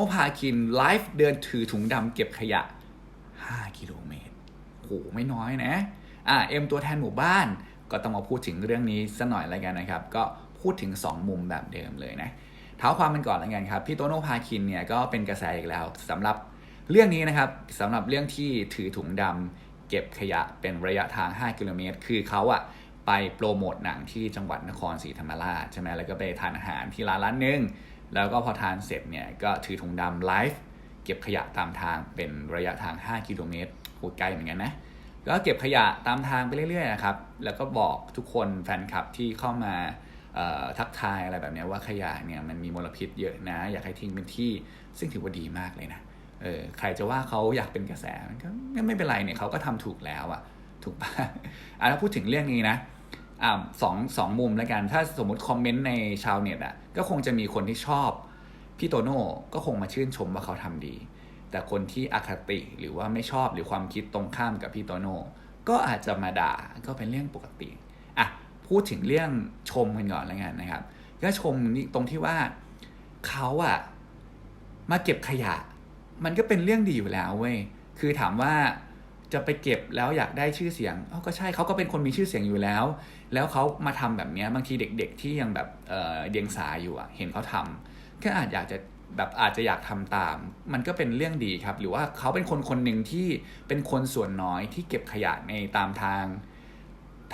โอพาคินไลฟ์เดินถือถุงดำเก็บขยะ 5 กิโลเมตรโหไม่น้อยนะอ่าเอ็มตัวแทนหมู่บ้านก็ต้องมาพูดถึงเรื่องนี้สักหน่อยแล้วกันนะครับ ก็พูดถึง 2 มุมแบบเดิมเลยนะเท้าความมันก่อนแล้วกันครับพี่โตโน่พาคินเนี่ยก็เป็นกระแสอีกแล้วสำหรับเรื่องนี้นะครับสำหรับเรื่องที่ถือถุงดำเก็บขยะเป็นระยะทาง 5 กิโลเมตร คือเขาอะไปโปรโมทหนังที่จังหวัดนครศรีธรรมราชใช่ไหมแล้วก็ไปทานอาหารที่ร้านร้านหนึ่ง แล้วก็พอทานเสร็จเนี่ยก็ถือถุงดำไลฟ์เก็บขยะตามทางเป็นระยะทาง 5 กิโลเมตรโหไกลเหมือนกันนะก็เก็บขยะตามทางไปเรื่อยๆนะครับ แล้วก็บอกทุกคนแฟนคลับที่เข้ามาทักทายอะไรแบบนี้ว่าขยะเนี่ยมันมีมลพิษเยอะนะ อยากให้ทิ้งเป็นที่ซึ่งถือว่าดีมากเลยนะเออใครจะว่าเขาอยากเป็นกระแสมันก็ไม่เป็นไรเนี่ยเขาก็ทำถูกแล้วอะถูกปะอะแล้วพูดถึงเรื่องนี้นะ อ่าสองสองมุมแล้วกัน ถ้าสมมติคอมเมนต์ในชาวเน็ตอะก็คงจะมีคนที่ชอบพี่โตโน่ก็คงมาชื่นชมว่าเขาทำดี แต่คนที่อคติหรือว่าไม่ชอบหรือความคิดตรงข้ามกับพี่โตโน่ก็อาจจะมาด่าก็เป็นเรื่องปกติอะพูดถึงเรื่องชมกันก่อนแล้วกันนะครับก็ชมนี่ตรงที่ว่าเขาอะมาเก็บขยะ มันก็เป็นเรื่องดีอยู่แล้วเว้ยคือถามว่า จะไปเก็บแล้วอยากได้ชื่อเสียงเอ้าก็ใช่เขาก็เป็นคนมีชื่อเสียงอยู่แล้ว แล้วเขามาทำแบบนี้บางทีเด็ก ๆ ที่ยังแบบเออเดียงสาอยู่อะเห็นเขาทำก็อาจอยากจะแบบอาจจะอยากทำตาม มันก็เป็นเรื่องดีครับ หรือว่าเขาเป็นคนคนหนึ่งที่เป็นคนส่วนน้อยที่เก็บขยะในตามทาง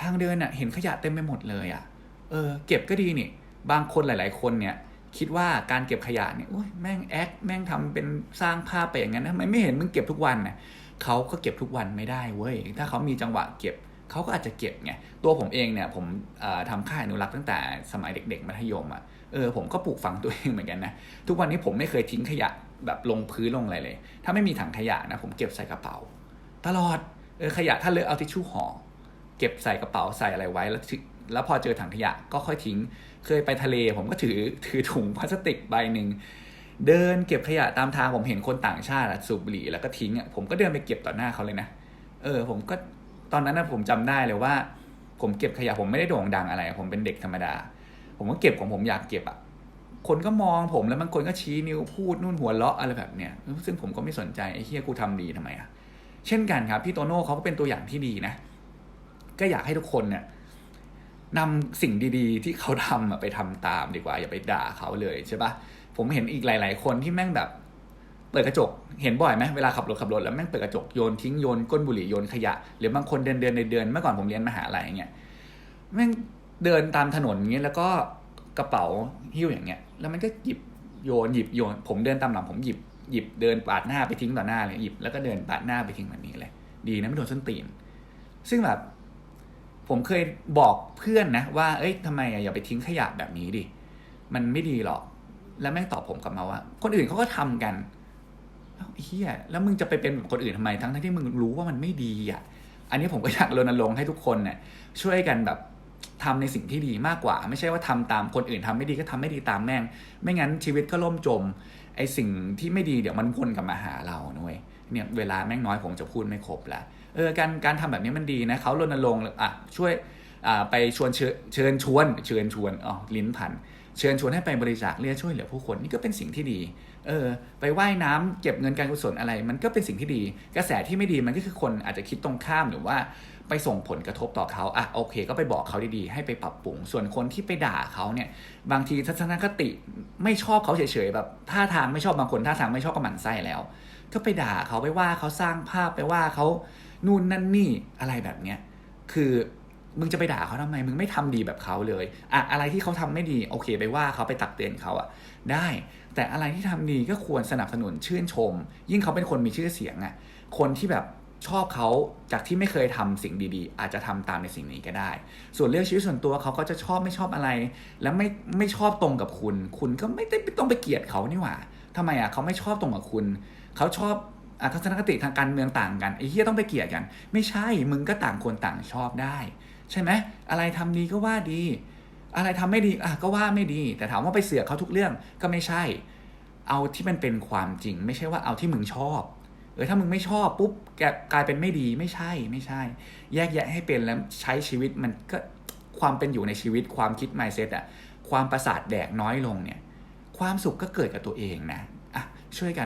ทางเดินอะเห็นขยะเต็มไปหมดเลยอะเออ เก็บก็ดีนี่ บางคนหลาย ๆ คนเนี่ยคิดว่าการเก็บขยะเนี่ยโอ้ยแม่งแอคแม่งทำเป็นสร้างภาพไปอย่างนั้นทำไมไม่เห็นมึงเก็บทุกวันน่ะ เขาก็เก็บทุกวันไม่ได้เว้ย ถ้าเขามีจังหวะเก็บเขาก็อาจจะเก็บไง ตัวผมเองเนี่ยผมเอ่อทำค่ายอนุรักษ์ตั้งแต่สมัยเด็ก ๆ มัธยมอะ เออผมก็ปลูกฝังตัวเองเหมือนกันนะ ทุกวันนี้ผมไม่เคยทิ้งขยะแบบลงพื้นลงอะไรเลย ถ้าไม่มีถังขยะนะผมเก็บใส่กระเป๋า ตลอด เออขยะถ้าเลอะเอาทิชชู่ห่อ เก็บใส่กระเป๋าใส่อะไรไว้แล้วแล้วพอเจอถังขยะก็ค่อยทิ้ง เคยไปทะเลผมก็ถือถือถุงพลาสติกใบหนึ่ง เดินเก็บขยะตามทางผมเห็นคนต่างชาติสูบบุหรี่แล้วก็ทิ้งอะผมก็เดินไปเก็บต่อหน้าเขาเลยนะเออ ผมก็ตอนนั้นนะผมจำได้เลยว่า ผมเก็บขยะผมไม่ได้โด่งดังอะไร ผมเป็นเด็กธรรมดา ผมก็เก็บของผมอยากเก็บอะคนก็มองผมแล้วบางคนก็ชี้นิ้วพูดนู่นหัวเราะอะไรแบบเนี้ยซึ่งผมก็ไม่สนใจไอ้เฮียกูทำดีทำไมอะเช่นกันครับพี่โตโน่เขาก็เป็นตัวอย่างที่ดีนะ ก็อยากให้ทุกคนเนี่ยนำสิ่งดีๆ ที่เขาทำไปทำตามดีกว่า อย่าไปด่าเขาเลยใช่ปะ ผมเห็นอีกหลาย ๆ คนที่แม่งแบบเปิดกระจก เห็นบ่อยไหมเวลาขับรถขับรถแล้วแม่งเปิดกระจกโยนทิ้งโยนก้นบุหรี่โยนขยะ หรือบางคนเดินเดินเดินเดินเมื่อก่อนผมเรียนมหาลัยอย่างเงี้ยแม่งเดินตามถนนอย่างเงี้ยแล้วก็กระเป๋าหิ้วอย่างเงี้ย แล้วมันก็หยิบโยนหยิบโยน ผมเดินตามหลังผมหยิบหยิบเดินปาดหน้าไปทิ้งต่อหน้าเลยหยิบแล้วก็เดินปาดหน้าไปทิ้งแบบนี้เลย ดีนะไม่โดนส้นตีน ซึ่งแบบผมเคยบอกเพื่อนนะว่า เอ้ยทำไมอะอย่าไปทิ้งขยะแบบนี้ดิ มันไม่ดีหรอก แล้วแม่งตอบผมกลับมาว่า คนอื่นเขาก็ทำกันเอ้าเฮียแล้วมึงจะไปเป็นแบบคนอื่นทำไมทั้งที่มึงรู้ว่ามันไม่ดีอะ อันนี้ผมก็อยากรณรงค์ให้ทุกคนเนี่ยช่วยกันแบบทำในสิ่งที่ดีมากกว่า ไม่ใช่ว่าทำตามคนอื่นทำไม่ดีก็ทำไม่ดีตามแม่ง ไม่งั้นชีวิตก็ล่มจมไอสิ่งที่ไม่ดีเดี๋ยวมันวนกลับมาหาเรานะเว้ยเนี่ยเวลาแม่งน้อยผมจะพูดไม่ครบละเออการการทำแบบนี้มันดีนะเขารณรงค์อะช่วยอ่าไปชวนเชิญเชิญชวนเชิญชวนอ๋อลิ้นพัน เชิญชวนให้ไปบริจาคเลือดช่วยเหลือผู้คนนี่ก็เป็นสิ่งที่ดี เออ ไปว่ายน้ำเก็บเงินการกุศลอะไร มันก็เป็นสิ่งที่ดี กระแสที่ไม่ดีมันก็คือคนอาจจะคิดตรงข้ามหรือว่าไปส่งผลกระทบต่อเขาอะโอเค ก็ไปบอกเขาดีๆ ให้ไปปรับปรุง ส่วนคนที่ไปด่าเขาเนี่ย บางทีทัศนคติไม่ชอบเขาเฉยๆแบบท่าทางไม่ชอบบางคนท่าทางไม่ชอบก็หมั่นไส้แล้ว ก็ไปด่าเขาไปว่าเขาสร้างภาพไปว่าเขานู่นนั่นนี่อะไรแบบเนี้ยคือ มึงจะไปด่าเขาทำไม มึงไม่ทำดีแบบเขาเลยอะอะไรที่เขาทำไม่ดีโอเคไปว่าเขาไปตักเตือนเขาอะได้ แต่อะไรที่ทำดีก็ควรสนับสนุนชื่นชม ยิ่งเขาเป็นคนมีชื่อเสียงอะคนที่แบบชอบเขาจากที่ไม่เคยทำสิ่งดีๆ อาจจะทำตามในสิ่งนี้ก็ได้ ส่วนเรื่องชีวิตส่วนตัวเขาก็จะชอบไม่ชอบอะไร แล้วไม่ไม่ชอบตรงกับคุณ คุณก็ไม่ได้ต้องไปเกลียดเขานี่หว่าทำไมอะเขาไม่ชอบตรงกับคุณ เขาชอบอะทัศนคติทางการเมืองต่างกันไอ้เหี้ยต้องไปเกลียดกัน ไม่ใช่มึงก็ต่างคนต่างชอบได้ ใช่ไหมอะไรทำดีก็ว่าดี อะไรทำไม่ดีอะก็ว่าไม่ดี แต่ถามว่าไปเสือกเขาทุกเรื่องก็ไม่ใช่ เอาที่มันเป็นความจริง ไม่ใช่ว่าเอาที่มึงชอบเออถ้ามึงไม่ชอบปุ๊บแกกลายเป็นไม่ดีไม่ใช่ไม่ใช่ แยกแยะให้เป็นแล้วใช้ชีวิตมันก็ความเป็นอยู่ในชีวิตความคิด mindset อะความประสาทแดกน้อยลงเนี่ย ความสุขก็เกิดกับตัวเองนะอะช่วยกัน